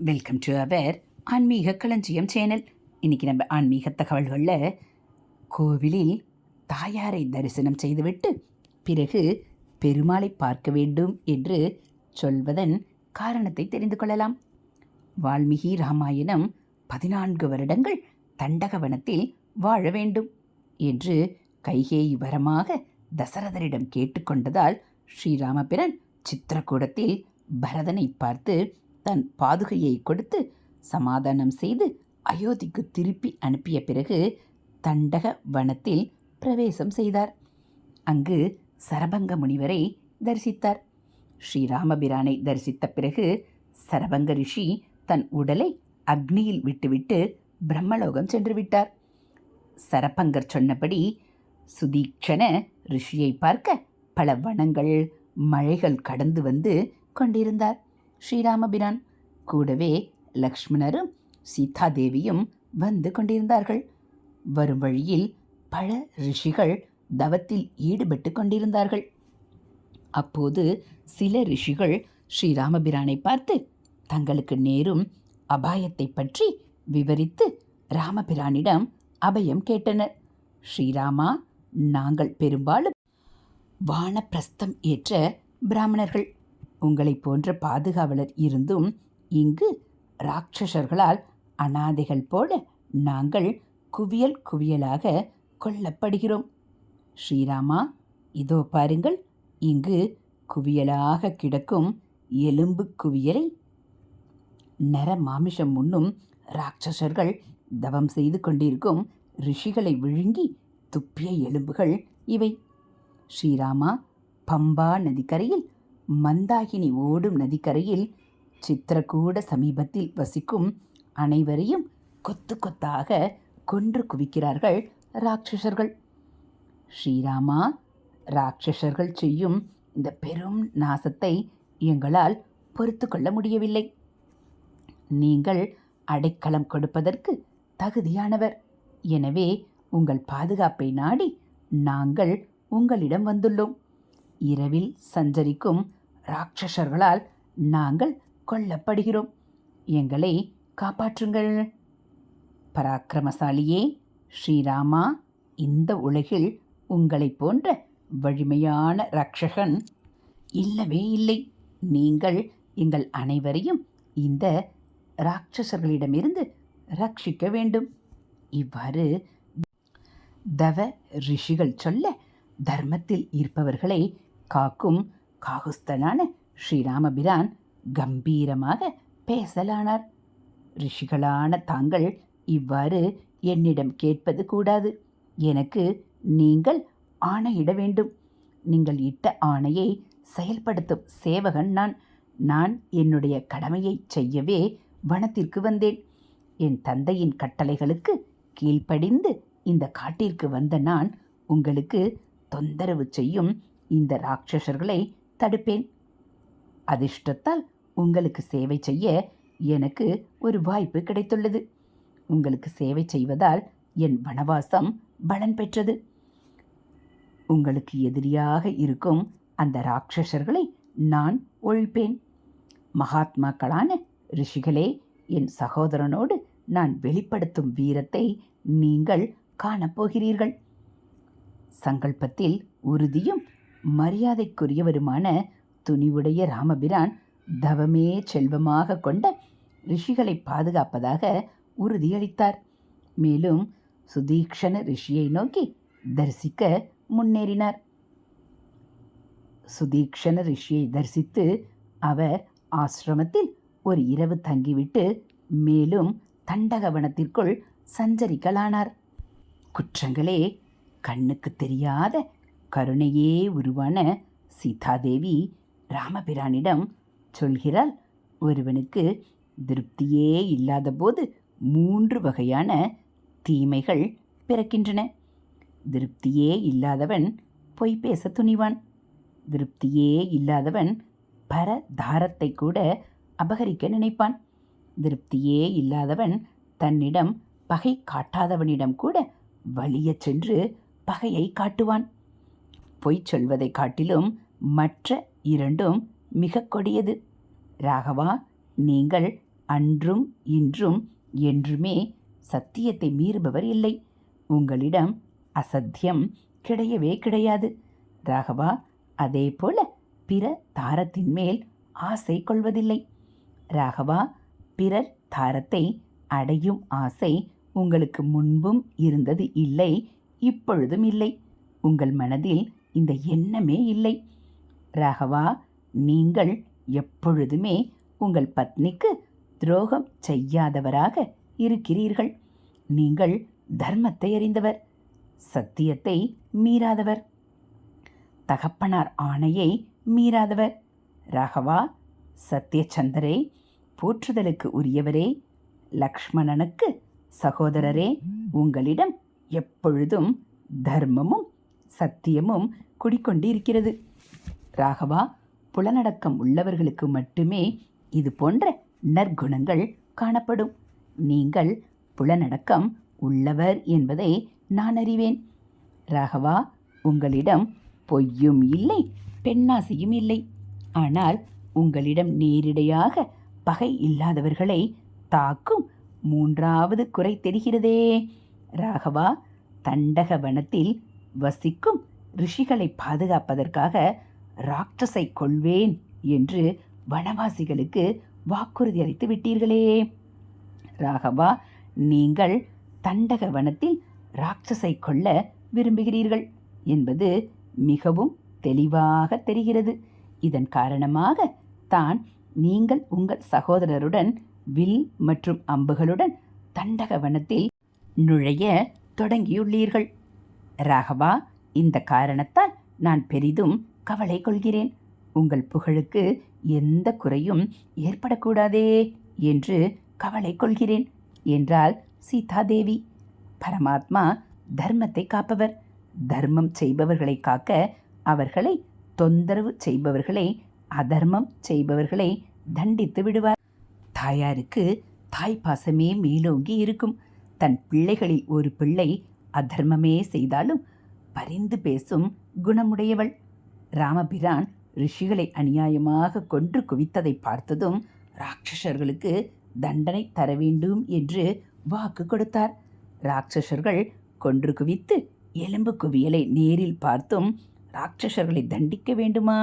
Welcome to our ஆன்மீக களஞ்சியம் channel. இன்றைக்கி நம்ம ஆன்மீக தகவல்களில் கோவிலில் தாயாரை தரிசனம் செய்துவிட்டு பிறகு பெருமாளை பார்க்க வேண்டும் என்று சொல்வதன் காரணத்தை தெரிந்து கொள்ளலாம். வால்மீகி ராமாயணம் பதினான்கு வருடங்கள் தண்டகவனத்தில் வாழ வேண்டும் என்று கைகேயி வரமாக தசரதரிடம் கேட்டுக்கொண்டதால் ஸ்ரீராமபிரன் சித்திரக்கூடத்தில் பரதனை பார்த்து தன் பாதுகையை கொடுத்து சமாதானம் செய்து அயோத்திக்கு திருப்பி அனுப்பிய பிறகு தண்டக வனத்தில் பிரவேசம் செய்தார். அங்கு சரபங்க முனிவரை தரிசித்தார். ஸ்ரீராமபிரானை தரிசித்த பிறகு சரபங்க ரிஷி தன் உடலை அக்னியில் விட்டுவிட்டு பிரம்மலோகம் சென்று விட்டார் சரபங்கர் சொன்னபடி சுதீக்ஷண ரிஷியை பார்க்க பல வனங்கள் மழைகள் கடந்து வந்து கொண்டிருந்தார். ஸ்ரீராமபிரான். கூடவே லக்ஷ்மணரும் சீதாதேவியும் வந்து கொண்டிருந்தார்கள். வரும் வழியில் பல ரிஷிகள் தவத்தில் ஈடுபட்டு கொண்டிருந்தார்கள். அப்போது சில ரிஷிகள் ஸ்ரீராமபிரானை பார்த்து தங்களுக்கு நேரும் அபாயத்தை பற்றி விவரித்து ராமபிரானிடம் அபயம் கேட்டனர். ஸ்ரீராமா நாங்கள் பெரும்பாலும் வானப்பிரஸ்தம் ஏற்ற பிராமணர்கள். உங்களைப் போன்ற பாதுகாவலர் இருந்தும் இங்கு ராட்சசர்களால் அனாதைகள் போல நாங்கள் குவியல் குவியலாக கொல்லப்படுகிறோம். ஸ்ரீராமா இதோ பாருங்கள் இங்கு குவியலாக கிடக்கும் எலும்பு குவியலை. நர மாமிஷம் உண்ணும் ராட்சசர்கள் தவம் செய்து கொண்டிருக்கும் ரிஷிகளை விழுங்கி துப்பிய எலும்புகள் இவை. ஸ்ரீராமா பம்பா நதிக்கரையில் மந்தாகினி ஓடும் நதிக்கரையில் சித்திரக்கூட சமீபத்தில் வசிக்கும் அனைவரையும் கொத்து கொத்தாக கொன்று குவிக்கிறார்கள் ராட்சசர்கள். ஸ்ரீராமா ராட்சசர்கள் செய்யும் இந்த பெரும் நாசத்தை எங்களால் பொறுத்து கொள்ள முடியவில்லை. நீங்கள் அடைக்கலம் கொடுப்பதற்கு தகுதியானவர். எனவே உங்கள் பாதுகாப்பை நாடி நாங்கள் உங்களிடம் வந்துள்ளோம். இரவில் சஞ்சரிக்கும் ராட்சசர்களால் நாங்கள் கொல்லப்படுகிறோம். எங்களை காப்பாற்றுங்கள். பராக்கிரமசாலியே ஸ்ரீராமா இந்த உலகில் உங்களைப் போன்ற வலிமையான ரக்ஷகன் இல்லவே இல்லை. நீங்கள் எங்கள் அனைவரையும் இந்த ராட்சசர்களிடமிருந்து ரட்சிக்க வேண்டும். இவ்வாறு தவ ரிஷிகள் சொல்ல தர்மத்தில் இருப்பவர்களை காக்கும் காகுஸ்தனான ஸ்ரீராமபிரான் கம்பீரமாக பேசலானார். ரிஷிகளான தாங்கள் இவ்வாறு என்னிடம் கேட்பது கூடாது. எனக்கு நீங்கள் ஆணையிட வேண்டும். நீங்கள் இட்ட ஆணையை செயல்படுத்தும் சேவகன் நான். நான் என்னுடைய கடமையை செய்யவே வனத்திற்கு வந்தேன். என் தந்தையின் கட்டளைகளுக்கு கீழ்ப்படிந்து இந்த காட்டிற்கு வந்த நான் உங்களுக்கு தொந்தரவு செய்யும் இந்த ராட்சசர்களை தடுப்பேன். அதிர்ஷ்டத்தால் உங்களுக்கு சேவை செய்ய எனக்கு ஒரு வாய்ப்பு கிடைத்துள்ளது. உங்களுக்கு சேவை செய்வதால் என் வனவாசம் பலன் பெற்றது. உங்களுக்கு எதிரியாக இருக்கும் அந்த ராட்சசர்களை நான் ஒழிப்பேன். மகாத்மாக்களான ரிஷிகளே என் சகோதரனோடு நான் வெளிப்படுத்தும் வீரத்தை நீங்கள் காணப்போகிறீர்கள். சங்கல்பத்தில் உறுதியும் மரியாதைக்குரியவருமான துணிவுடைய ராமபிரான் தவமே செல்வமாக கொண்ட ரிஷிகளை பாதுகாப்பதாக உறுதியளித்தார். மேலும் சுதீக்ஷண ரிஷியை நோக்கி தரிசிக்க முன்னேறினார். சுதீக்ஷண ரிஷியை தரிசித்து அவர் ஆசிரமத்தில் ஒரு இரவு தங்கிவிட்டு மேலும் தண்டகவனத்திற்குள் சஞ்சரிக்கலானார். குற்றங்களே கண்ணுக்கு தெரியாத கருணையே உருவான சீதாதேவி ராமபிரானிடம் சொல்கிறாள் ஒருவனுக்கு திருப்தியே இல்லாத போது மூன்று வகையான தீமைகள் பிறக்கின்றன. திருப்தியே இல்லாதவன் பொய் பேச துணிவான். திருப்தியே இல்லாதவன் பர தாரத்தை கூட அபகரிக்க நினைப்பான். திருப்தியே இல்லாதவன் தன்னிடம் பகை காட்டாதவனிடம் கூட வலியச் சென்று பகையை காட்டுவான். பொய் சொல்வதை காட்டிலும் மற்ற இரண்டும் மிக கொடியது. ராகவா நீங்கள் அன்றும் இன்றும் என்றுமே சத்தியத்தை மீறுபவர் இல்லை. உங்களிடம் அசத்தியம் கிடையவே கிடையாது. ராகவா அதே போல பிற தாரத்தின் மேல் ஆசை கொள்வதில்லை. ராகவா பிறர் தாரத்தை அடையும் ஆசை உங்களுக்கு முன்பும் இருந்தது இல்லை இப்பொழுதும் இல்லை. உங்கள் மனதில் இந்த எண்ணமே இல்லை. ராகவா நீங்கள் எப்பொழுதுமே உங்கள் பத்னிக்கு துரோகம் செய்யாதவராக இருக்கிறீர்கள். நீங்கள் தர்மத்தை அறிந்தவர் சத்தியத்தை மீறாதவர். தகப்பனார் ஆணையை மீறாதவர். ராகவா சத்யச்சந்தரே போற்றுதலுக்கு உரியவரே லக்ஷ்மணனுக்கு சகோதரரே உங்களிடம் எப்பொழுதும் தர்மமும் சத்தியமும் குடிக்கொண்டு இருக்கிறது ராகவா புலனடக்கம் உள்ளவர்களுக்கு மட்டுமே இது போன்ற நற்குணங்கள் காணப்படும். நீங்கள் புலனடக்கம் உள்ளவர் என்பதை நான் அறிவேன். ராகவா உங்களிடம் பொய்யும் இல்லை பெண்ணாசையும் இல்லை. ஆனால் உங்களிடம் நேரிடையாக பகை இல்லாதவர்களை தாக்கும் மூன்றாவது குறை தெரிகிறதே. ராகவா தண்டக வனத்தில் வசிக்கும் ரிஷிகளை பாதுகாப்பதற்காக ராட்சஸை கொள்வேன் என்று வனவாசிகளுக்கு வாக்குறுதி அளித்து விட்டீர்களே. ராகவா நீங்கள் தண்டக வனத்தில் ராட்சஸை கொள்ள விரும்புகிறீர்கள் என்பது மிகவும் தெளிவாக தெரிகிறது. இதன் காரணமாக தான் நீங்கள் உங்கள் சகோதரருடன் வில் மற்றும் அம்புகளுடன் தண்டக வனத்தில் நுழைய தொடங்கியுள்ளீர்கள். ராகவா இந்த காரணத்தால் நான் பெரிதும் கவலை கொள்கிறேன். உங்கள் புகழுக்கு எந்த குறையும் ஏற்படக்கூடாதே என்று கவலை கொள்கிறேன் என்றாள் சீதாதேவி. பரமாத்மா தர்மத்தை காப்பவர். தர்மம் செய்பவர்களை காக்க அவர்களை தொந்தரவு செய்பவர்களை அதர்மம் செய்பவர்களை தண்டித்து விடுவார். தாயாருக்கு தாய் பாசமே மேலோங்கி இருக்கும். தன் பிள்ளைகளில் ஒரு பிள்ளை அதர்மமே செய்தாலும் பரிந்து பேசும் குணமுடையவள். ராமபிரான் ரிஷிகளை அநியாயமாக கொன்று குவித்ததை பார்த்ததும் ராட்சசர்களுக்கு தண்டனை தர வேண்டும் என்று வாக்கு கொடுத்தார். ராட்சசர்கள் கொன்று குவித்து எலும்பு குவியலை நேரில் பார்த்தும் ராட்சசர்களை தண்டிக்க வேண்டுமா?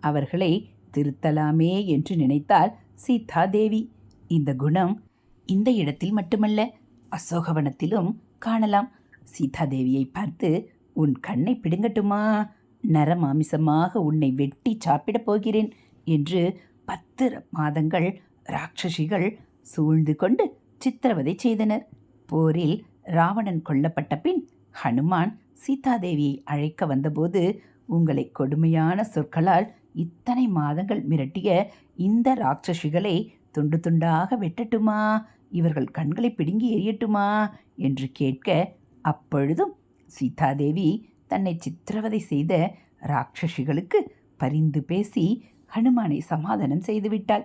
அவர்களை திருத்தலாமே என்று நினைத்தாள் சீதா தேவி இந்த குணம் இந்த இடத்தில் மட்டுமல்ல அசோகவனத்திலும் காணலாம். சீதா தேவியை பார்த்து உன் கண்ணை பிடுங்கட்டுமா? நரமாமிசமாக உன்னை வெட்டி சாப்பிடப் போகிறேன் என்று பத்து மாதங்கள் ராட்சசிகள் சூழ்ந்து கொண்டு சித்திரவதை செய்தனர். போரில் ராவணன் கொல்லப்பட்ட பின் ஹனுமான் சீதாதேவியை அழைக்க வந்தபோது உங்களை கொடுமையான சொற்களால் இத்தனை மாதங்கள் மிரட்டிய இந்த ராட்சசிகளை துண்டு துண்டாக வெட்டட்டுமா? இவர்கள் கண்களை பிடுங்கி எரியட்டுமா என்று கேட்க அப்பொழுதும் சீதாதேவி தன்னை சித்திரவதை செய்த ராட்சசிகளுக்கு பரிந்து பேசி ஹனுமானை சமாதானம் செய்துவிட்டாள்.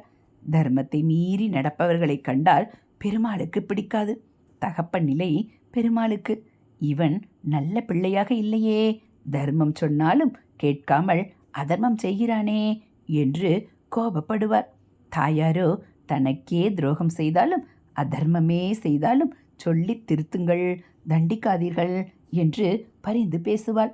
தர்மத்தை மீறி நடப்பவர்களை கண்டால் பெருமாளுக்கு பிடிக்காது. தகப்பன் நிலை பெருமாளுக்கு. இவன் நல்ல பிள்ளையாக இல்லையே. தர்மம் சொன்னாலும் கேட்காமல் அதர்மம் செய்கிறானே என்று கோபப்படுவார். தாயாரோ தனக்கே துரோகம் செய்தாலும் அதர்மமே செய்தாலும் சொல்லித் திருத்துங்கள். தண்டிக்காதீர்கள். என்று பரிந்து பேசுவாள்.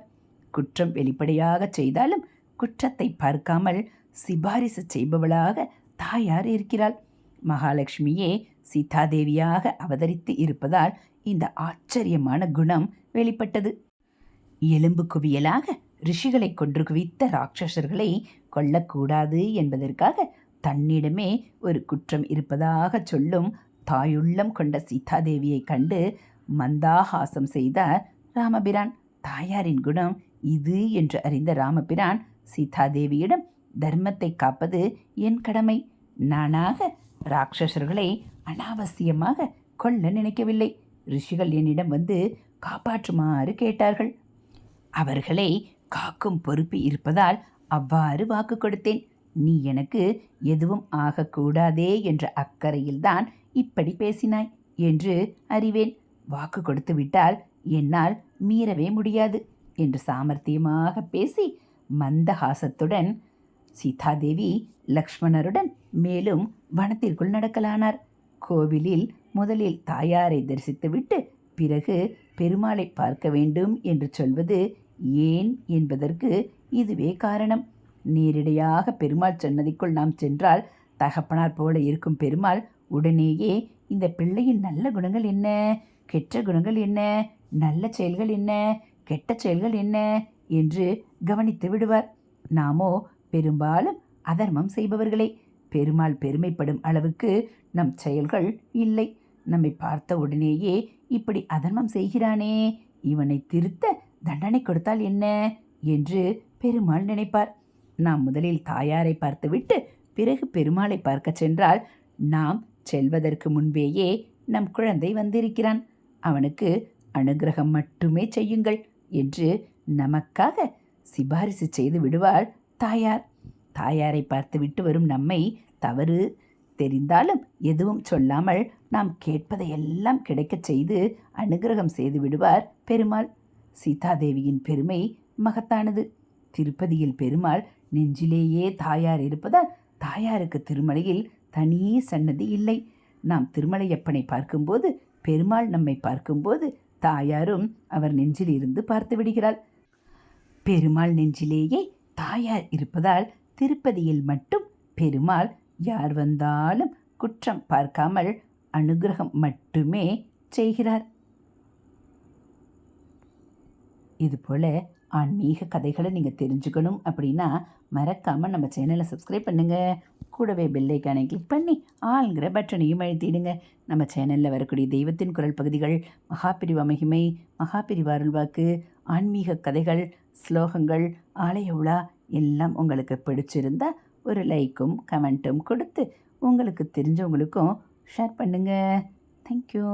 குற்றம் வெளிப்படையாக செய்தாலும் குற்றத்தை பார்க்காமல் சிபாரிசு செய்பவளாக தாயார் இருக்கிறாள். மகாலட்சுமியே சீதாதேவியாக அவதரித்து இருப்பதால் இந்த ஆச்சரியமான குணம் வெளிப்பட்டது. எலும்பு குவியலாக ரிஷிகளை கொன்று குவித்த ராட்சசர்களை கொல்லக்கூடாது என்பதற்காக தன்னிடமே ஒரு குற்றம் இருப்பதாக சொல்லும் தாயுள்ளம் கொண்ட சீதாதேவியை கண்டு மந்தாகாசம் செய்தார் ராமபிரான். தாயாரின் குணம் இது என்று அறிந்த ராமபிரான் சீதாதேவியிடம் தர்மத்தை காப்பது என் கடமை. நானாக ராட்சசர்களை அனாவசியமாக கொல்ல நினைக்கவில்லை. ரிஷிகள் என்னிடம் வந்து காப்பாற்றுமாறு கேட்டார்கள். அவர்களை காக்கும் பொறுப்பு இருப்பதால் அவ்வாறு வாக்கு கொடுத்தேன். நீ எனக்கு எதுவும் ஆகக்கூடாதே என்ற அக்கறையில்தான் இப்படி பேசினாய் என்று அறிவேன். வாக்கு கொடுத்து விட்டால் என்னால் மீறவே முடியாது என்று சாமர்த்தியமாக பேசி மந்தஹாசத்துடன் சீதாதேவி லக்ஷ்மணருடன் மேலும் வனத்திற்குள் நடக்கலானார். கோவிலில் முதலில் தாயாரை தரிசித்துவிட்டு பிறகு பெருமாளை பார்க்க வேண்டும் என்று சொல்வது ஏன் என்பதற்கு இதுவே காரணம். நேரிடையாக பெருமாள் சன்னதிக்குள் நாம் சென்றால் தகப்பனார் போல இருக்கும் பெருமாள் உடனேயே இந்த பிள்ளையின் நல்ல குணங்கள் என்ன? கெட்ட குணங்கள் என்ன? நல்ல செயல்கள் என்ன? கெட்ட செயல்கள் என்ன? என்று கவனித்து விடுவார். நாமோ பெரும்பாலும் அதர்மம் செய்பவர்களே. பெருமாள் பெருமைப்படும் அளவுக்கு நம் செயல்கள் இல்லை. நம்மை பார்த்த உடனேயே இப்படி அதர்மம் செய்கிறானே. இவனை திருத்த தண்டனை கொடுத்தால் என்ன? என்று பெருமாள் நினைப்பார். நாம் முதலில் தாயாரை பார்த்துவிட்டு பிறகு பெருமாளை பார்க்க சென்றால் நாம் செல்வதற்கு முன்பேயே நம் குழந்தை வந்திருக்கிறான். அவனுக்கு அனுகிரகம் மட்டுமே செய்யுங்கள் என்று நமக்காக சிபாரிசு செய்து விடுவாள் தாயார். தாயாரை பார்த்துவிட்டு வரும் நம்மை தவறு தெரிந்தாலும் எதுவும் சொல்லாமல் நாம் கேட்பதையெல்லாம் கிடைக்கச் செய்து அனுகிரகம் செய்து விடுவார் பெருமாள். சீதாதேவியின் பெருமை மகத்தானது. திருப்பதியில் பெருமாள் நெஞ்சிலேயே தாயார் இருப்பதால் தாயாருக்கு திருமலையில் தனி சன்னதி இல்லை. நாம் திருமலையப்பனை பார்க்கும்போது பெருமாள் நம்மை பார்க்கும்போது தாயாரும் அவர் நெஞ்சில் இருந்து பார்த்து விடுகிறாள். பெருமாள் நெஞ்சிலேயே தாயார் இருப்பதால் திருப்பதியில் மட்டும் பெருமாள் யார் வந்தாலும் குற்றம் பார்க்காமல் அனுகிரகம் மட்டுமே செய்கிறார். இதுபோல் ஆன்மீக கதைகளை நீங்கள் தெரிஞ்சுக்கணும் அப்படின்னா மறக்காமல் நம்ம சேனலை சப்ஸ்கிரைப் பண்ணுங்கள் கூடவே பெல்லைக்கானை கிளிக் பண்ணி ஆளுங்கிற பட்டனையும் அழுத்திடுங்க. நம்ம சேனலில் வரக்கூடிய தெய்வத்தின் குரல் பகுதிகள் மகாபிரிவா மகிமை மகாபிரிவா அருள்வாக்கு ஆன்மீக கதைகள் ஸ்லோகங்கள் ஆலய உலா எல்லாம் உங்களுக்கு பிடிச்சிருந்தா ஒரு லைக்கும் கமெண்ட்டும் கொடுத்து உங்களுக்கு தெரிஞ்சவங்களுக்கும் ஷேர் பண்ணுங்கள் தேங்க்யூ